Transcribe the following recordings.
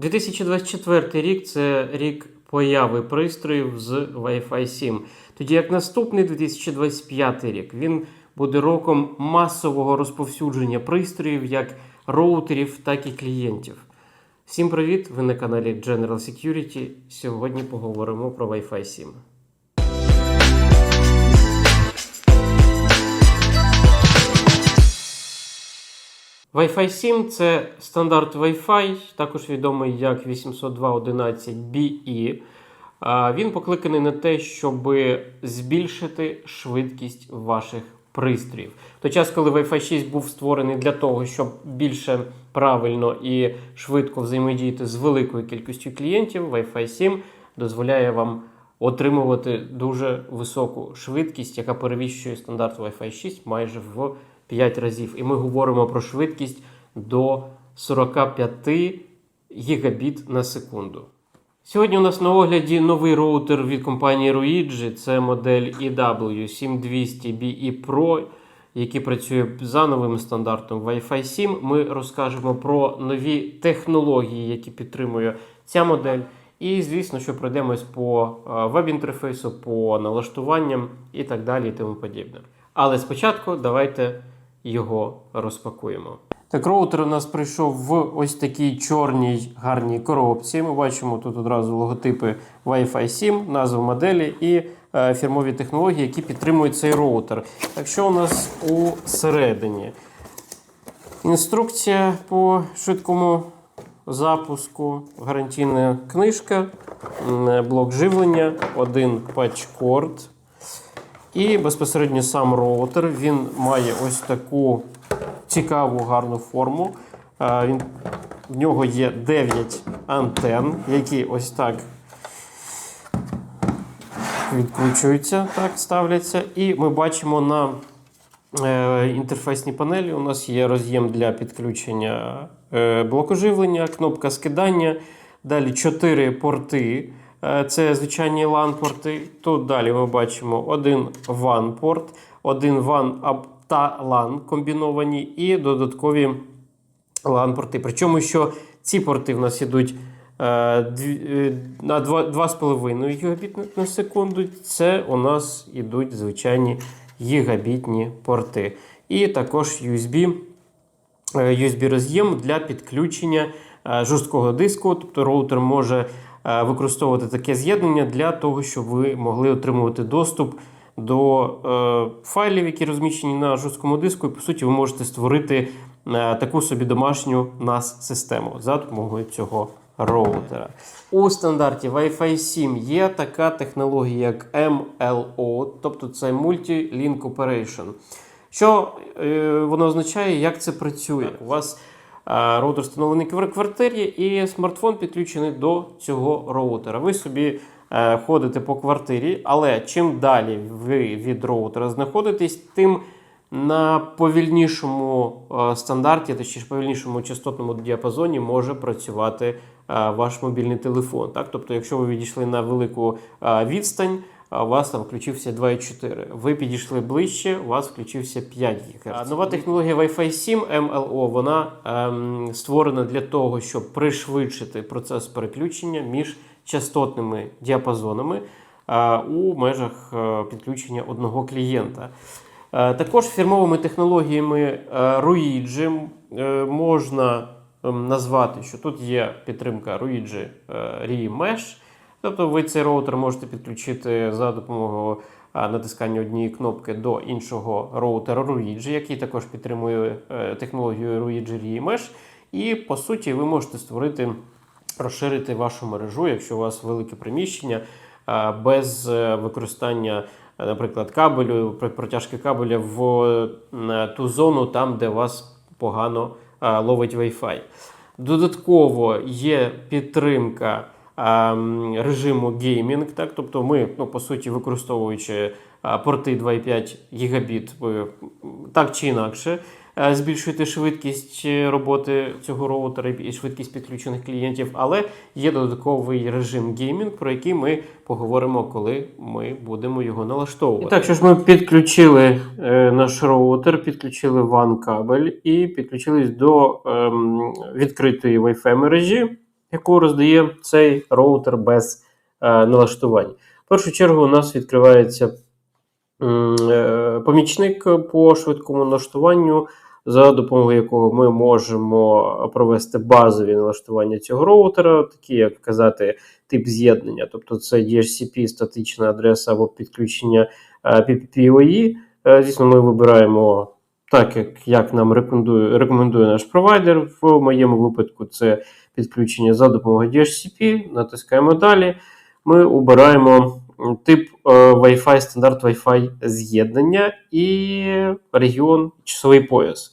2024 рік це рік появи пристроїв з Wi-Fi 7. Тоді як наступний 2025 рік він буде роком масового розповсюдження пристроїв як роутерів, так і клієнтів. Всім привіт! Ви на каналі General Security. Сьогодні поговоримо про Wi-Fi 7. Wi-Fi 7 це стандарт Wi-Fi, також відомий як 802.11be. А, Він покликаний на те, щоб збільшити швидкість ваших пристроїв. В той час, коли Wi-Fi 6 був створений для того, щоб більше правильно і швидко взаємодіяти з великою кількістю клієнтів, Wi-Fi 7 дозволяє вам отримувати дуже високу швидкість, яка перевищує стандарт Wi-Fi 6 майже в 5 разів. І ми говоримо про швидкість до 45 гігабіт на секунду. Сьогодні у нас на огляді новий роутер від компанії Ruigi. Це модель E EW7200BE Pro, який працює за новим стандартом Wi-Fi 7. Ми розкажемо про нові технології, які підтримує ця модель. І, звісно, що пройдемось по е, веб-інтерфейсу, по налаштуванням і так далі, і тому подібне. Але спочатку давайте його розпакуємо. Так, роутер у нас прийшов в ось такій чорній гарній коробці. Ми бачимо тут одразу логотипи Wi-Fi 7, назву моделі і е, фірмові технології, які підтримують цей роутер. Так що у нас у середині? Інструкція по швидкому запуску, гарантійна книжка, блок живлення, один патчкорд. І безпосередньо сам роутер він має ось таку цікаву гарну форму. Він, в нього є 9 антен, які ось так відкручуються, так, ставляться. І ми бачимо на е, інтерфейсній панелі у нас є роз'єм для підключення е, блоку живлення, кнопка скидання. Далі 4 порти. Е, Це звичайні LAN-порти. Тут далі ми бачимо один WAN-порт, один WAN та LAN комбіновані, і додаткові LAN-порти. Причому, що ці порти в нас ідуть е, е, на 2,5 гігабіт на- секунду. Це у нас ідуть звичайні гігабітні порти. І також USB USB роз'єм для підключення жорсткого диску. Тобто роутер може використовувати таке з'єднання для того, щоб ви могли отримувати доступ до е, файлів, які розміщені на жорсткому диску. І по суті, ви можете створити е, таку собі домашню NAS систему за допомогою цього роутера. У стандарті Wi-Fi 7 є така технологія, як MLO, тобто це Multi-Link Operation. Що е, воно означає, як це працює? У вас е, роутер встановлений в квартирі, і смартфон підключений до цього роутера. Ви собі е, ходите по квартирі, але чим далі ви від роутера знаходитесь, тим на повільнішому е, стандарті, точніше повільнішому частотному діапазоні може працювати е, ваш мобільний телефон. Так? Тобто, якщо ви відійшли на велику відстань, у вас там включився 2,4. Ви підійшли ближче, у вас включився 5 ГГц. Нова технологія Wi-Fi 7 MLO, вона ем, створена для того, щоб пришвидшити процес переключення між частотними діапазонами е, у межах е, підключення одного клієнта. Е, Також фірмовими технологіями е, Ruigi е, можна ем, назвати, що тут є підтримка Ruigi е, ReMesh. Тобто ви цей роутер можете підключити за допомогою натискання однієї кнопки до іншого роутера Ruigi, який також підтримує е, технологію Ruigi ReMesh. І по суті, ви можете створити, розширити вашу мережу, якщо у вас велике приміщення, без е, використання, е, наприклад, кабелю, протяжки кабеля в ту зону, там, де вас погано ловить Wi-Fi. Додатково є підтримка режиму геймінг, так, тобто ми, ну, по суті, використовуючи порти 2,5 гігабіт, так чи інакше е, збільшуєте швидкість е, роботи цього роутера і швидкість підключених клієнтів, але є додатковий режим геймінг, про який ми поговоримо, коли ми будемо його налаштовувати. І так, що ж ми підключили е, наш роутер, підключили WAN кабель і підключились до ем, відкритої Wi-Fi мережі. Яку роздає цей роутер без е, налаштувань. В першу чергу у нас відкривається е, помічник по швидкому налаштуванню, за допомогою якого ми можемо провести базові налаштування цього роутера, такі як казати, тип з'єднання, тобто це DHCP, статична адреса або підключення е, PPPoE. Е, Звісно, ми вибираємо так, як, як нам рекомендує, рекомендує наш провайдер. В моєму випадку це підключення за допомогою DHCP. Натискаємо далі. Ми обираємо тип е, Wi-Fi, стандарт Wi-Fi з'єднання і регіон часовий пояс.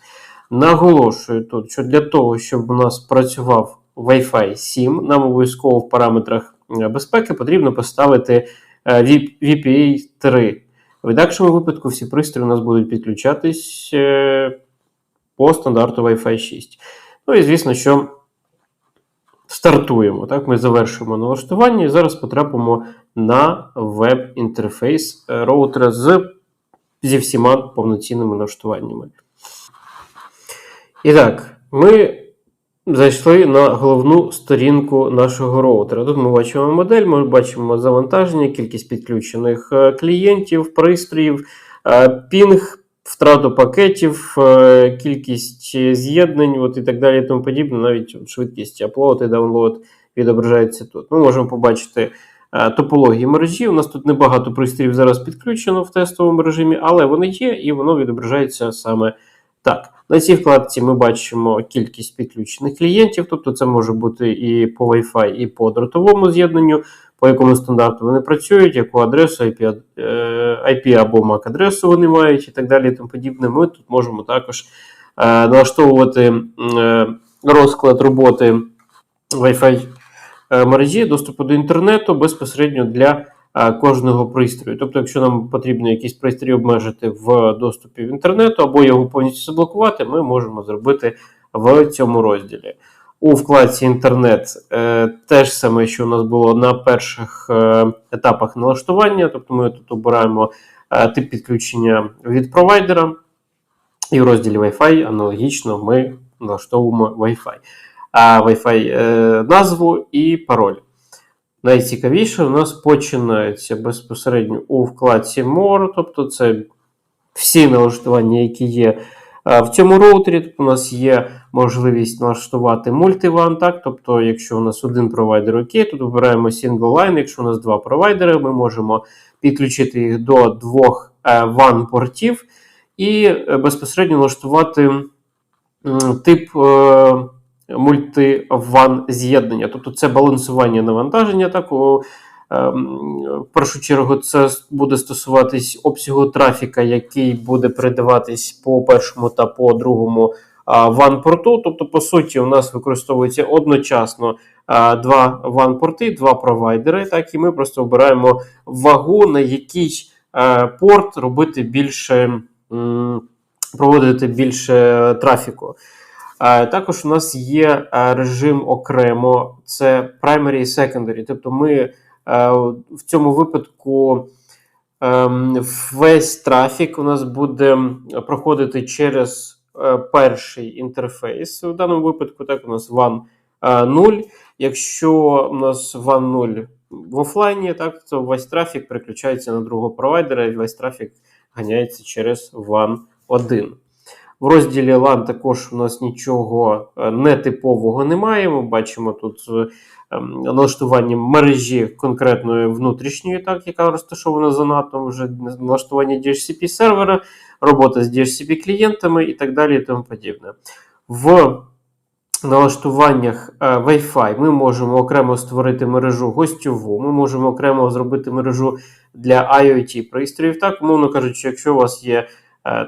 Наголошую тут, що для того, щоб у нас працював Wi-Fi 7, нам обов'язково в параметрах е, безпеки потрібно поставити е, VPA 3. В інакшому випадку всі пристрої у нас будуть підключатись по стандарту Wi-Fi 6. Ну і звісно, що стартуємо. Так, Ми завершуємо налаштування і зараз потрапимо на веб-інтерфейс е, роутера з, зі всіма повноцінними налаштуваннями. І так, ми зайшли на головну сторінку нашого роутера. Тут ми бачимо модель, ми бачимо завантаження, кількість підключених е, клієнтів, пристроїв, е, пінг, втрату пакетів, е, кількість е, з'єднань от і так далі. і тому подібне. Навіть швидкість upload і download відображається тут. Ми можемо побачити е, топології мережі. У нас тут небагато пристроїв зараз підключено в тестовому режимі, але вони є, і воно відображається саме так. На цій вкладці ми бачимо кількість підключених клієнтів, тобто це може бути і по Wi-Fi, і по дротовому з'єднанню, по якому стандарту вони працюють, яку адресу, IP, е, IP або MAC адресу вони мають і так далі. і тому подібне. Ми тут можемо також е, налаштовувати е, розклад роботи Wi-Fi мережі, доступу до інтернету безпосередньо для кожного пристрою. Тобто, якщо нам потрібно якийсь пристрій обмежити в доступі в інтернету або його повністю заблокувати, ми можемо зробити в цьому розділі. У вкладці інтернет е, теж саме, що у нас було на перших е, етапах налаштування. Тобто ми тут обираємо е, тип підключення від провайдера, і в розділі Wi-Fi аналогічно ми налаштовуємо Wi-Fi. А Wi-Fi назву і пароль. Найцікавіше у нас починається безпосередньо у вкладці More, тобто це всі налаштування, які є в цьому роутері. Тут у нас є можливість налаштувати мультиван, так? тобто, якщо у нас один провайдер окей, тут вибираємо single line, якщо у нас два провайдери, ми можемо підключити їх до двох WAN портів і е, безпосередньо налаштувати тип е, мультиван з'єднання. Тобто це балансування навантаження. Так, ем, в першу чергу це буде стосуватись обсягу трафіка, який буде передаватись по першому та по другому WAN-порту. Тобто, по суті, у нас використовується одночасно два WAN-порти, два провайдери. Так, і ми просто обираємо вагу, на який порт робити більше, проводити більше трафіку. Також у нас є режим окремо, це primary і secondary. Тобто ми в цьому випадку ем, весь трафік у нас буде проходити через перший інтерфейс. В даному випадку так у нас WAN е, 0. Якщо у нас WAN 0 в офлайні, так, то весь трафік переключається на другого провайдера, і весь трафік ганяється через WAN 1. В розділі LAN також у нас нічого е, нетипового немає. Ми бачимо тут е, ем, налаштування мережі конкретної внутрішньої, так, яка розташована за НАТО, вже налаштування DHCP сервера, робота з DHCP клієнтами і так далі. і тому подібне. В налаштуваннях е, Wi-Fi ми можемо окремо створити мережу гостьову, ми можемо окремо зробити мережу для IoT пристроїв. Так, умовно кажучи, якщо у вас є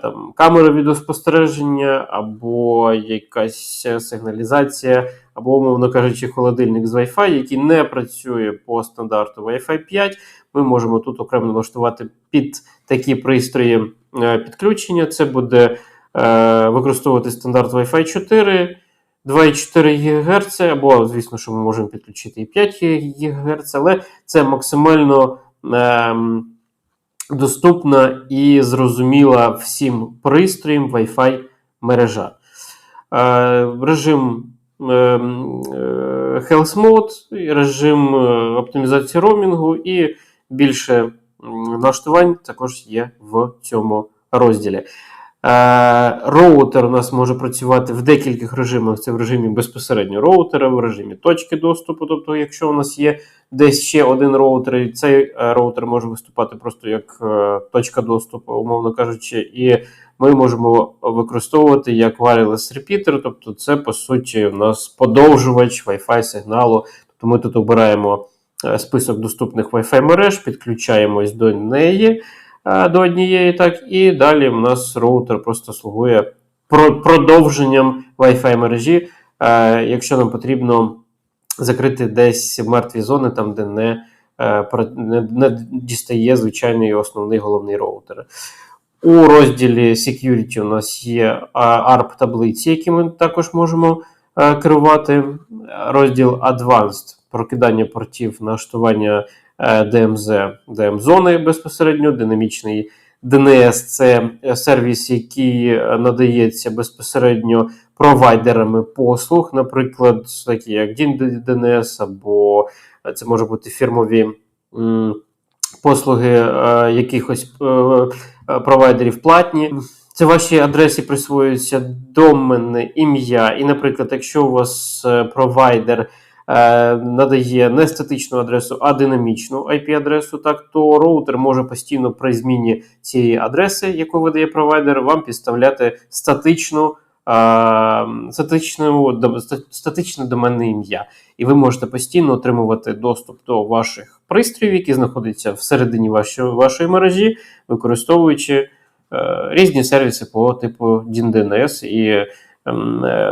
там камера відеоспостереження, або якась сигналізація, або, умовно кажучи, холодильник з Wi-Fi, який не працює по стандарту Wi-Fi 5, ми можемо тут окремо налаштувати під такі пристрої е, підключення. Це буде е, використовувати стандарт Wi-Fi 4. 2,4 ГГц, або, звісно, що ми можемо підключити і 5 ГГц, але це максимально ем, доступна і зрозуміла всім пристроям Wi-Fi мережа. Е, режим ем, е, Health Mode, режим е, оптимізації роумінгу і більше налаштувань також є в цьому розділі. Е, Роутер у нас може працювати в декількох режимах. Це в режимі безпосередньо роутера, в режимі точки доступу. Тобто, якщо у нас є десь ще один роутер, і цей е, роутер може виступати просто як е, точка доступу, умовно кажучи, і ми можемо використовувати як wireless repeater, тобто це по суті у нас подовжувач Wi-Fi сигналу. Тобто ми тут обираємо список доступних Wi-Fi мереж, підключаємось до неї до однієї, так, і далі у нас роутер просто слугує продовженням Wi-Fi мережі, якщо нам потрібно закрити десь мертві зони, там, де не, е, не, не дістає звичайний основний головний роутер. У розділі Security у нас є ARP таблиці, які ми також можемо е, керувати. Розділ Advanced прокидання портів, налаштування е, DMZ, DM-зони безпосередньо, динамічний DNS це сервіс, який надається безпосередньо провайдерами послуг, наприклад, такі як DNS, або е, це може бути фірмові послуги е, якихось провайдерів платні. Це ваші адреси присвоюються доменне ім'я. І, наприклад, якщо у вас провайдер надає не статичну адресу, а динамічну IP-адресу, так то роутер може постійно при зміні цієї адреси, яку видає провайдер, вам підставляти статичну. е, Статичну, статичне доменне ім'я, і ви можете постійно отримувати доступ до ваших пристроїв, які знаходяться всередині вашої, вашої мережі, використовуючи е, різні сервіси по типу DNS, і е,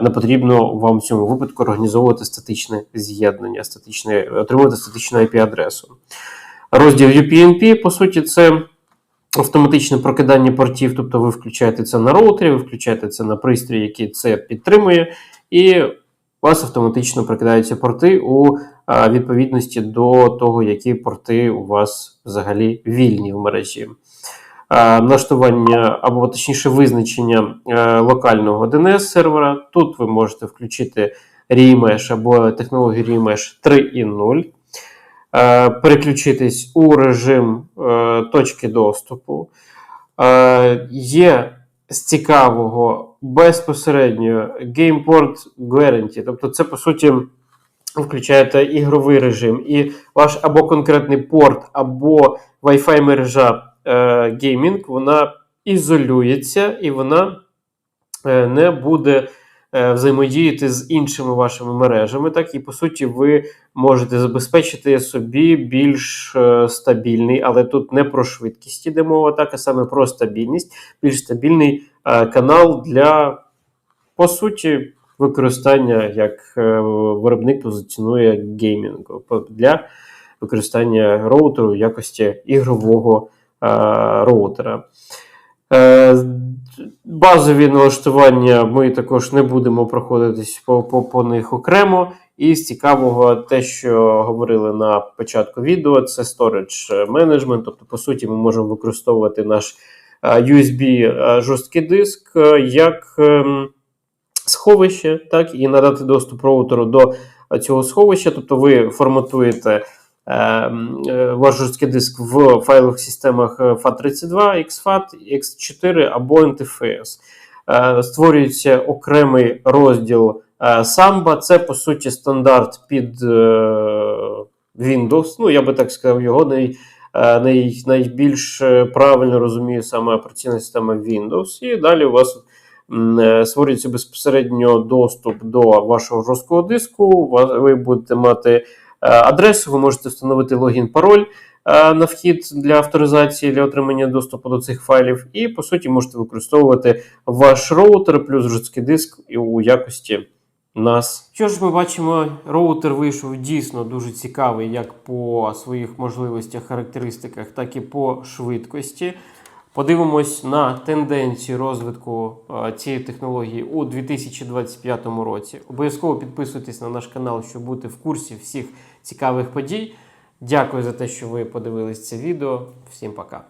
не потрібно вам в цьому випадку організовувати статичне з'єднання, статичне, отримувати статичну IP-адресу. Розділ UPnP, по суті, це автоматичне прокидання портів, тобто ви включаєте це на роутері, ви включаєте це на пристрій, який це підтримує, і у вас автоматично прокидаються порти у відповідності до того, які порти у вас взагалі вільні в мережі. А, Налаштування або точніше визначення е, локального DNS сервера. Тут ви можете включити REMesh або технологію REMesh 3.0, е, переключитись у режим е, точки доступу. Е, Є з цікавого безпосередньо GamePort Guarantee, тобто це по суті. Включаєте ігровий режим, і ваш або конкретний порт, або Wi-Fi мережа е, геймінг, вона ізолюється і вона е, не буде е, взаємодіяти з іншими вашими мережами. Так, і по суті, ви можете забезпечити собі більш стабільний, але тут не про швидкість іде мова, так, а саме про стабільність, більш стабільний канал для, по суті, використання, як виробник позиціонує геймінг для використання роутеру в якості ігрового роутера. Е, Базові налаштування ми також не будемо проходитись по, по, по них окремо. І з цікавого, те, що говорили на початку відео, це storage management. Тобто, по суті, ми можемо використовувати наш е, USB е, жорсткий диск е, як ем, сховище, так, і надати доступ роутеру до е, цього сховища. Тобто ви форматуєте е, е, ваш жорсткий диск в файлових системах е, FAT32, XFAT, X4 або NTFS. Е, Створюється окремий розділ е, Samba. Це, по суті, стандарт під е, Windows. Ну, я би так сказав, його най, е, най, найбільш е, правильно розуміє саме операційна система Windows. І далі у вас е, створюється безпосередньо доступ до вашого жорсткого диску. Ви будете мати е, адресу, ви можете встановити логін, пароль е, на вхід для авторизації для отримання доступу до цих файлів, і по суті можете використовувати ваш роутер плюс жорсткий диск у якості нас. Що ж ми бачимо, роутер вийшов дійсно дуже цікавий як по своїх можливостях, характеристиках, так і по швидкості. Подивимось на тенденцію розвитку е, цієї технології у 2025 році. Обов'язково підписуйтесь на наш канал, щоб бути в курсі всіх цікавих подій. Дякую за те, що ви подивились це відео. Всім пока.